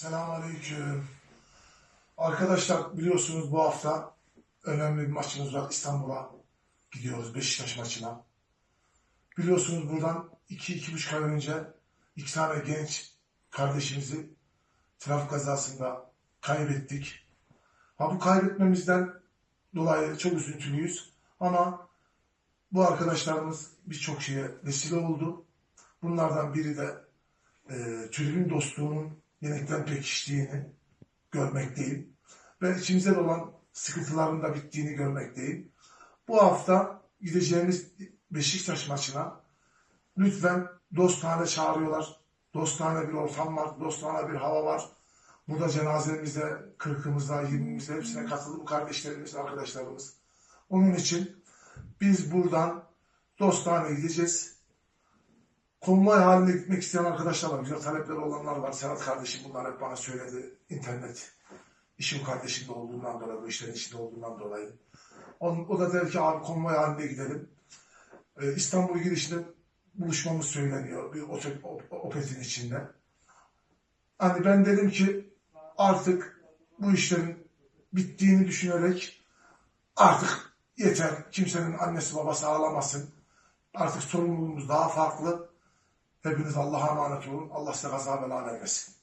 Selamünaleyküm. Arkadaşlar biliyorsunuz bu hafta önemli bir maçımız var. İstanbul'a gidiyoruz Beşiktaş maçına. Biliyorsunuz buradan 2-2,5 ay önce iki tane genç kardeşimizi trafik kazasında kaybettik. Ha bu kaybetmemizden dolayı çok üzüntülüyüz. Ama bu arkadaşlarımız birçok şeye vesile oldu. Bunlardan biri de e, tribün dostluğunun yeniden pekiştiğini görmekteyim. Ve içimizde de olan sıkıntıların da bittiğini görmekteyim. Bu hafta gideceğimiz Beşiktaş maçına lütfen dostane çağırıyorlar. Dostane bir ortam var, dostane bir hava var. Burada cenazemizde, kırkımızda, yirmimizde hepsine katıldı bu kardeşlerimiz, arkadaşlarımız. Onun için biz buradan dostane gideceğiz. Konvoy halinde gitmek isteyen arkadaşlar var. Güzel talepleri olanlar var. Serhat kardeşim bunlar hep bana söyledi. İnternet işim kardeşimde olduğundan dolayı, bu işlerin içinde olduğundan dolayı. O, o da der ki abi konvoy halinde gidelim. Ee, İstanbul girişinde buluşmamız söyleniyor. Bir otel, op- opetin içinde. Hani ben dedim ki artık bu işlerin bittiğini düşünerek artık yeter. Kimsenin annesi babası ağlamasın. Artık sorumluluğumuz daha farklı. Hepiniz Allah'a emanet olun. Allah size kaza bela vermesin.